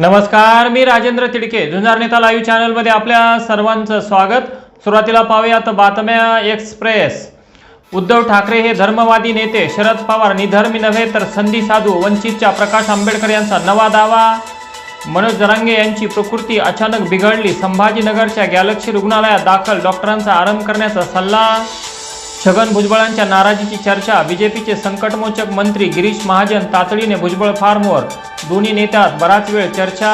नमस्कार मी राजेंद्र तिडके. जुन्नर नेता लाईव्ह चॅनलमध्ये आपल्या सर्वांचं स्वागत. सुरुवातीला पाहूयात बातम्या एक्सप्रेस. उद्धव ठाकरे हे धर्मवादी नेते. शरद पवार निधर्मी नव्हे तर संधी साधू. वंचितच्या प्रकाश आंबेडकर यांचा नवा दावा. मनोज जरांगे यांची प्रकृती अचानक बिघडली. संभाजीनगरच्या गॅलक्सी रुग्णालयात दाखल डॉक्टरांचा आराम करण्याचा सल्ला. छगन भुजबळांच्या नाराजीची चर्चा बीजेपीचे संकटमोचक मंत्री गिरीश महाजन तातडीने भुजबळ फार्मवर. दोन्ही नेत्यात बराच वेळ चर्चा.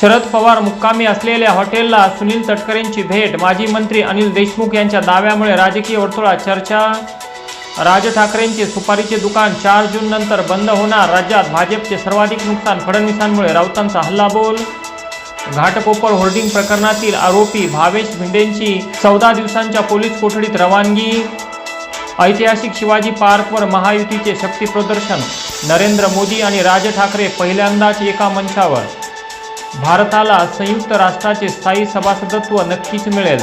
शरद पवार मुक्कामी असलेल्या हॉटेलला सुनील तटकरेंची भेट माजी मंत्री अनिल देशमुख यांच्या दाव्यामुळे राजकीय वर्तुळात चर्चा. राज ठाकरेंचे सुपारीचे दुकान चार जून नंतर बंद होणार राज्यात भाजपचे सर्वाधिक नुकसान फडणवीसांमुळे राऊतांचा हल्लाबोल घाटकोपर होर्डिंग प्रकरणातील आरोपी भावेश भिंडेंची चौदा दिवसांच्या पोलीस कोठडीत रवानगी. ऐतिहासिक शिवाजी पार्कवर महायुतीचे शक्तीप्रदर्शन नरेंद्र मोदी आणि राज ठाकरे पहिल्यांदाच एका मंचावर. भारताला संयुक्त राष्ट्राचे स्थायी सभासदत्व नक्कीच मिळेल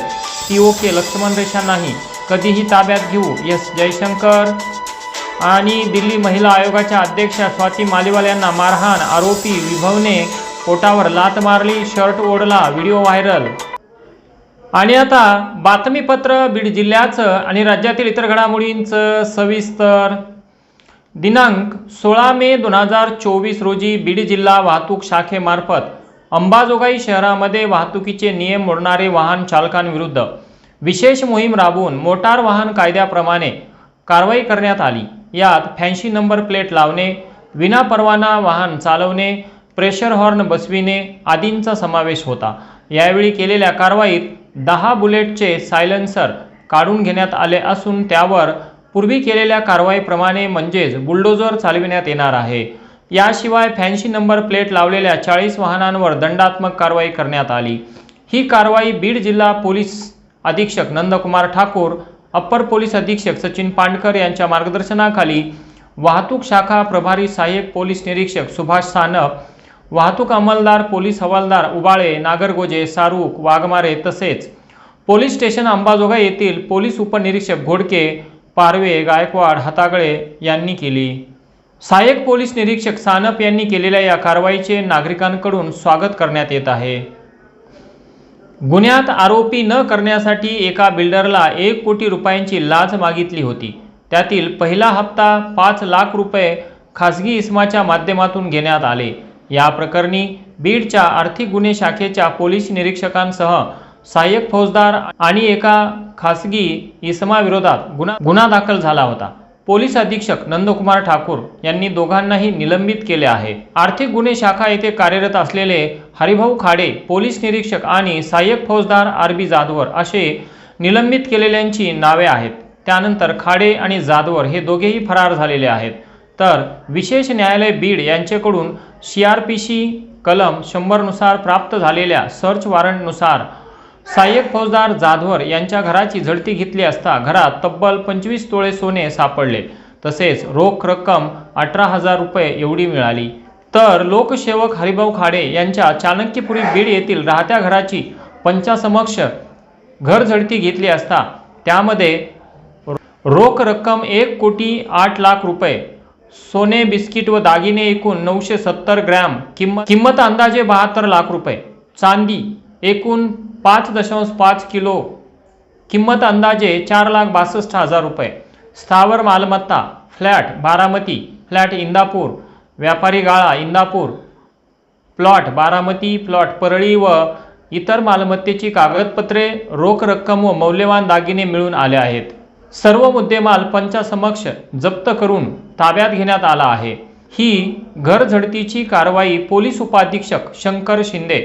ती ओके लक्ष्मण रेषा नाही कधीही ताब्यात घेऊ एस जयशंकर. आणि दिल्ली महिला आयोगाच्या अध्यक्षा स्वाती मालिवाल यांना मारहाण आरोपी विभवने पोटावर लात मारली शर्ट ओढला व्हिडिओ व्हायरल. आणि आता बातमीपत्र बीड जिल्ह्याचं आणि राज्यातील इतर घडामोडींचं सविस्तर. दिनांक सोळा मे दोन हजार चोवीस रोजी बीड जिल्हा वाहतूक शाखेमार्फत अंबाजोगाई शहरामध्ये वाहतुकीचे नियम मोडणारे वाहन चालकांविरुद्ध विशेष मोहीम राबवून मोटार वाहन कायद्याप्रमाणे कारवाई करण्यात आली. यात फॅन्सी नंबर प्लेट लावणे विनापरवाना वाहन चालवणे प्रेशर हॉर्न बसविणे आदींचा समावेश होता. यावेळी केलेल्या कारवाईत दहा बुलेटचे सायलेन्सर काढून घेण्यात आले असून त्यावर पूर्वी केलेल्या कारवाईप्रमाणे म्हणजेच बुलडोजर चालविण्यात येणार आहे. याशिवाय फॅन्सी नंबर प्लेट लावलेल्या चाळीस वाहनांवर दंडात्मक कारवाई करण्यात आली. ही कारवाई बीड जिल्हा पोलीस अधीक्षक नंदकुमार ठाकूर अप्पर पोलीस अधीक्षक सचिन पांडकर यांच्या मार्गदर्शनाखाली वाहतूक शाखा प्रभारी सहाय्यक पोलीस निरीक्षक सुभाष सानप वाहतूक अंमलदार पोलीस हवालदार उबाळे नागरगोजे सारूक वाघमारे तसेच पोलीस स्टेशन अंबाजोगाई येथील पोलीस उपनिरीक्षक घोडके पारवे गायकवाड हातागळे यांनी केली. सहाय्यक पोलीस निरीक्षक सानप यांनी केलेल्या या कारवाईचे नागरिकांकडून स्वागत करण्यात येत आहे. गुन्ह्यात आरोपी न करण्यासाठी एका बिल्डरला एक कोटी रुपयांची लाच मागितली होती. त्यातील पहिला हप्ता पाच लाख रुपये खासगी इस्माच्या माध्यमातून घेण्यात आले. या प्रकरणी बीडच्या आर्थिक गुन्हे शाखेच्या पोलीस निरीक्षकांसह सहाय्यक फौजदार आणि एका खासगी इसमाविरोधात गुन्हा गुन्हा दाखल झाला होता. पोलीस अधीक्षक नंदकुमार ठाकूर यांनी दोघांनाही निलंबित केले आहे. आर्थिक गुन्हे शाखा येथे कार्यरत असलेले हरिभाऊ खाडे पोलीस निरीक्षक आणि सहाय्यक फौजदार आर बी जाधवर असे निलंबित केलेल्यांची नावे आहेत. त्यानंतर खाडे आणि जाधवर हे दोघेही फरार झालेले आहेत. तर विशेष न्यायालय बीड यांच्याकडून सी आर पी सी कलम शंभरनुसार प्राप्त झालेल्या सर्च वॉरंटनुसार सहाय्यक फौजदार जाधवर यांच्या घराची झडती घेतली असता घरात तब्बल पंचवीस तोळे सोने सापडले. तसेच रोख रक्कम अठरा हजार रुपये एवढी मिळाली. तर लोकसेवक हरिभाऊ खाडे यांच्या चाणक्यपुरी बीड येथील राहत्या घराची पंचासमक्ष घर झडती घेतली असता त्यामध्ये रोख रक्कम एक कोटी आठ लाख रुपये सोने बिस्किट व दागिने एकूण नऊशे सत्तर ग्रॅम. किंमत किंमत अंदाजे बहात्तर लाख रुपये. चांदी एकूण पाच दशांश पाच किलो. किंमत अंदाजे चार लाख बासष्ट हजार रुपये. स्थावर मालमत्ता फ्लॅट बारामती फ्लॅट इंदापूर व्यापारी गाळा इंदापूर प्लॉट बारामती प्लॉट परळी व इतर मालमत्तेची कागदपत्रे रोख रक्कम व मौल्यवान दागिने मिळून आले आहेत. सर्व मुद्देमाल पंचासमक्ष जप्त करून ताब्यात घेण्यात आला आहे. ही घर झडतीची कारवाई पोलीस उपाधीक्षक शंकर शिंदे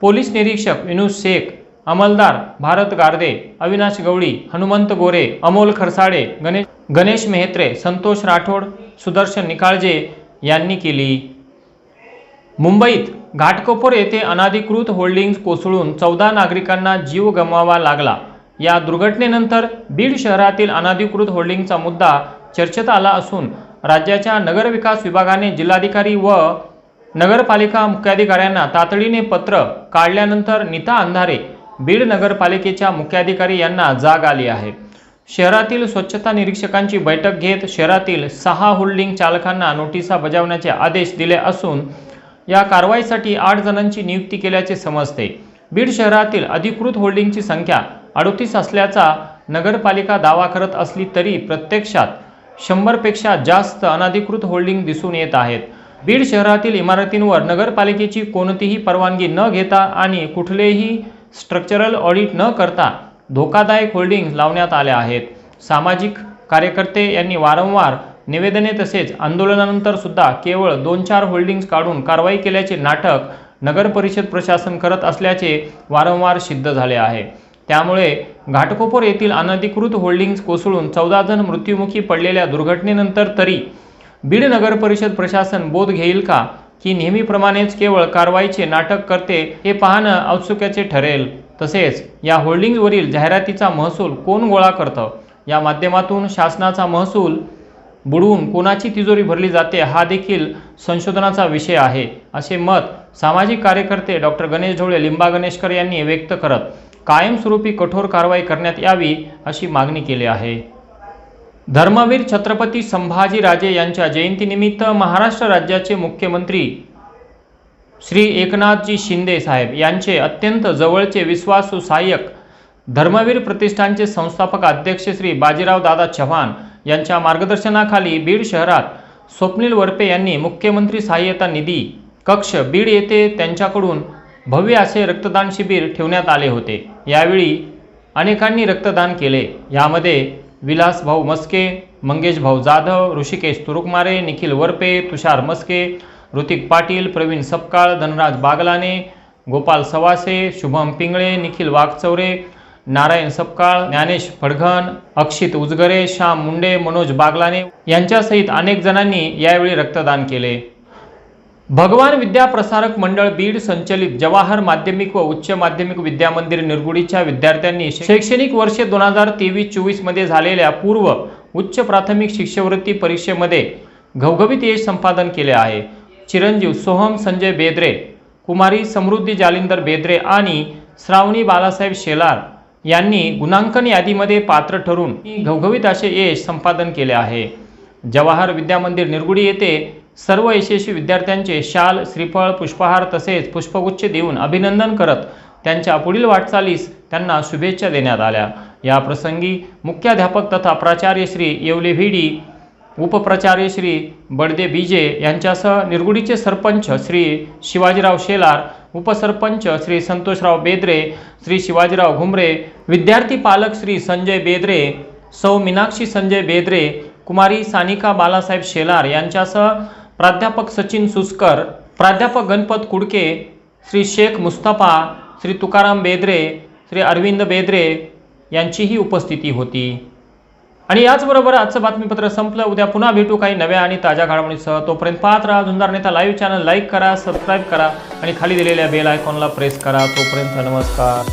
पोलीस निरीक्षक विनोद शेख अंमलदार भारत गारदे अविनाश गवळी हनुमंत गोरे अमोल खरसाडे गणेश गणेश मेहत्रे संतोष राठोड सुदर्शन निकाळजे यांनी केली. मुंबईत घाटकोपर येथे अनाधिकृत होल्डिंग्ज कोसळून चौदा नागरिकांना जीव गमवावा लागला. या दुर्घटनेनंतर बीड शहरातील अनाधिकृत होल्डिंगचा मुद्दा चर्चेत आला असून राज्याच्या नगरविकास विभागाने जिल्हाधिकारी व नगरपालिका मुख्याधिकाऱ्यांना तातडीने पत्र काढल्यानंतर नीता अंधारे बीड नगरपालिकेच्या मुख्याधिकारी यांना जाग आली आहे. शहरातील स्वच्छता निरीक्षकांची बैठक घेत शहरातील सहा होल्डिंग चालकांना नोटिसा बजावण्याचे आदेश दिले असून या कारवाईसाठी आठ जणांची नियुक्ती केल्याचे समजते. बीड शहरातील अधिकृत होल्डिंगची संख्या अडोतीस असल्याचा नगरपालिका दावा करत असली तरी प्रत्यक्षात शंभरपेक्षा जास्त अनधिकृत होल्डिंग दिसून येत आहेत. बीड शहरातील इमारतींवर नगरपालिकेची कोणतीही परवानगी न घेता आणि कुठलेही स्ट्रक्चरल ऑडिट न करता धोकादायक होल्डिंग लावण्यात आल्या आहेत. सामाजिक कार्यकर्ते यांनी वारंवार निवेदने तसेच आंदोलनानंतर सुद्धा केवळ दोन चार होल्डिंग्स काढून कारवाई केल्याचे नाटक नगर परिषद प्रशासन करत असल्याचे वारंवार सिद्ध झाले आहे. त्यामुळे घाटकोपर येथील अनधिकृत होल्डिंग्स कोसळून चौदा जण मृत्युमुखी पडलेल्या दुर्घटनेनंतर तरी बीड नगर परिषद प्रशासन बोध घेईल का? की नेहमीप्रमाणेच केवळ कारवाईचे नाटक करते हे पाहणं औत्सुक्याचे ठरेल. तसेच या होल्डिंगवरील जाहिरातीचा महसूल कोण गोळा करतं? या माध्यमातून शासनाचा महसूल बुडवून कोणाची तिजोरी भरली जाते हा देखील संशोधनाचा विषय आहे असे मत सामाजिक कार्यकर्ते डॉक्टर गणेश ढोळे लिंबा गणेशकर यांनी व्यक्त करत कायमस्वरूपी कठोर कारवाई करण्यात यावी अशी मागणी केली आहे. धर्मवीर छत्रपती संभाजीराजे यांच्या जयंतीनिमित्त महाराष्ट्र राज्याचे मुख्यमंत्री श्री एकनाथजी शिंदे साहेब यांचे अत्यंत जवळचे विश्वासू सहाय्यक धर्मवीर प्रतिष्ठानचे संस्थापक अध्यक्ष श्री बाजीराव दादा चव्हाण यांच्या मार्गदर्शनाखाली बीड शहरात स्वप्नील वरपे यांनी मुख्यमंत्री सहाय्यता निधी कक्ष बीड येथे त्यांच्याकडून भव्य असे रक्तदान शिबिर ठेवण्यात आले होते. यावेळी अनेकांनी रक्तदान केले. यामध्ये विलासभाऊ मस्के मंगेश भाऊ जाधव ऋषिकेश तुरुकमारे निखिल वरपे तुषार मस्के ऋतिक पाटील प्रवीण सपकाळ धनराज बागलाने गोपाल सवासे शुभम पिंगळे निखिल वाघचौरे नारायण सपकाळ ज्ञानेश फडघन अक्षित उजगरे श्याम मुंडे मनोज बागलाने यांच्यासहित अनेक जणांनी यावेळी रक्तदान केले. भगवान विद्या प्रसारक मंडळ बीड संचलित जवाहर माध्यमिक व उच्च माध्यमिक विद्या मंदिर निरगुडीच्या विद्यार्थ्यांनी शैक्षणिक वर्ष दोन हजार तेवीस चोवीसमध्ये झालेल्या पूर्व उच्च प्राथमिक शिष्यवृत्ती परीक्षेमध्ये घवघवीत यश संपादन केले आहे. चिरंजीव सोहम संजय बेद्रे कुमारी समृद्धी जालिंदर बेद्रे आणि श्रावणी बालासाहेब शेलार यांनी गुणांकन यादीमध्ये पात्र ठरून घवघवीत असे यश संपादन केले आहे. जवाहर विद्या मंदिर निरगुडी येथे सर्व यशस्वी विद्यार्थ्यांचे शाल श्रीफळ पुष्पहार तसेच पुष्पगुच्छ देऊन अभिनंदन करत त्यांच्या पुढील वाटचालीस त्यांना शुभेच्छा देण्यात आल्या. या प्रसंगी मुख्याध्यापक तथा प्राचार्य श्री येवले भिडी उपप्राचार्य श्री बडदे बीजे यांच्यासह निरगुडीचे सरपंच श्री शिवाजीराव शेलार उपसरपंच श्री संतोषराव बेद्रे श्री शिवाजीराव घुमरे विद्यार्थी पालक श्री संजय बेद्रे सौ मीनाक्षी संजय बेद्रे कुमारी सानिका बालासाहेब शेलार यांच्यासह प्राध्यापक सचिन सुस्कर प्राध्यापक गणपत कुडके श्री शेख मुस्तफा श्री तुकाराम बेद्रे श्री अरविंद बेद्रे यांचीही उपस्थिती होती. आणि याचबरोबर आजचं बातमीपत्र संपलं. उद्या पुन्हा भेटू काही नव्या आणि ताज्या घडामोडीसह. तोपर्यंत पाहत राहा. Zunjar Neta live channel. Like करा सबस्क्राईब करा आणि खाली दिलेल्या बेल आयकॉनला प्रेस करा. तोपर्यंत नमस्कार.